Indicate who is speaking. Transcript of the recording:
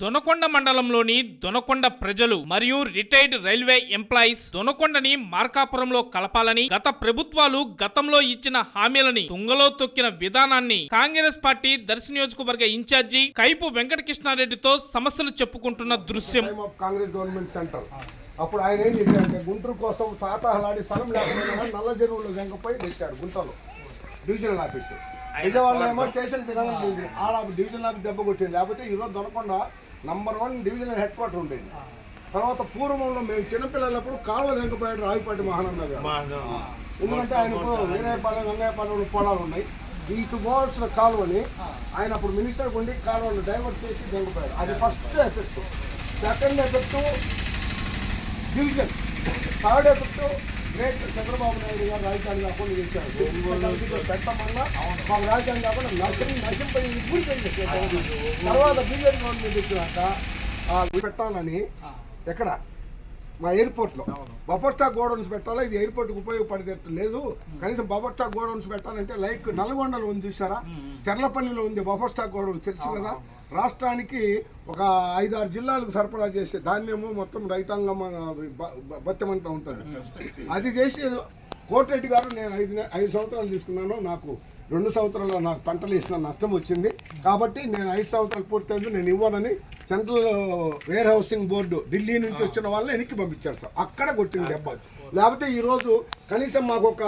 Speaker 1: దొనకొండ మండలంలోని దొనకొండ ప్రజలు మరియు రిటైర్డ్ రైల్వే ఎంప్లాయీస్ దొనకొండని మార్కాపురంలో కలపాలని గత ప్రభుత్వాలు గతంలో ఇచ్చిన హామీలని తుంగలో తొక్కిన విధానాన్ని కాంగ్రెస్ పార్టీ దర్శి నియోజకవర్గ ఇన్ఛార్జి కైపు వెంకటకృష్ణారెడ్డితో సమస్యలు చెప్పుకుంటున్న దృశ్యం.
Speaker 2: కాంగ్రెస్ గవర్నమెంట్ సెంటర్ అప్పుడు ఆయన ఏం చేశాడంటే గుంటూరు కోసం తాతహలాడి స్థలం లేకపోయినా నల్ల చెరువులో వెంకపోయి తెచ్చాడు గుంటలో. డివిజనల్ ఆఫీస్ విజయవాడలో ఏమో స్టేషన్ డివిజన్ ఆడ డివిజనల్ ఆఫీస్ దెబ్బ కొట్టింది. లేకపోతే ఈరోజు దొరకకుండా number one divisional head quarter ఉండేది తర్వాత పూర్వంలో మేము చిన్నపిల్లలప్పుడు కాలువ వెంకపోయాడు రావిపాటి మహానంద గారు. ఎందుకంటే ఆయనకు వీరాయపాలెం గంగాయపాలెం పొలాలు ఉన్నాయి. ఇటు పోవాల్సిన కాలువని ఆయన అప్పుడు మినిస్టర్ ఉండి కాలువను డైవర్ట్ చేసి దెంగపోయాడు అది first effect second effect division third effect great Chandrababu Naidu గారు రాజధాని కాకుండా చేశారు. పెట్టమన్నా మాకు రాజధాని కాకుండా నశం నశింపై పూర్తి తర్వాత బీజేపీ గవర్నమెంట్ వచ్చినాక పెట్టాలని ఎక్కడ? మా ఎయిర్పోర్ట్లో. బఫర్ స్టాక్ గోడౌన్స్ పెట్టాలా? ఇది ఎయిర్పోర్ట్కి ఉపయోగపడేటట్టు లేదు. కనీసం బఫర్ స్టాక్ గోడౌన్స్ పెట్టాలంటే లైక్ నల్గొండలో ఉంది చూసారా చెర్లపల్లిలో ఉంది బఫర్ స్టాక్ గోడౌన్ తెలుసు కదా? రాష్ట్రానికి ఒక ఐదారు జిల్లాలకు సరఫరా చేసే ధాన్యము మొత్తం రైతాంగం బత్యమంతా ఉంటుంది. అది చేసి కోటిరెడ్డి గారు నేను ఐదు ఐదు సంవత్సరాలు తీసుకున్నాను. నాకు రెండు సంవత్సరాలు నాకు పంటలు వేసిన నష్టం వచ్చింది. కాబట్టి నేను ఐదు సంవత్సరాలు పూర్తయింది. నేను ఇవ్వనని central warehousing board Delhi నుంచి వచ్చిన వాళ్ళని వెనక్కి పంపించారు సార్. అక్కడ కొట్టింది దెబ్బ లేకపోతే ఈరోజు కనీసం మాకు ఒక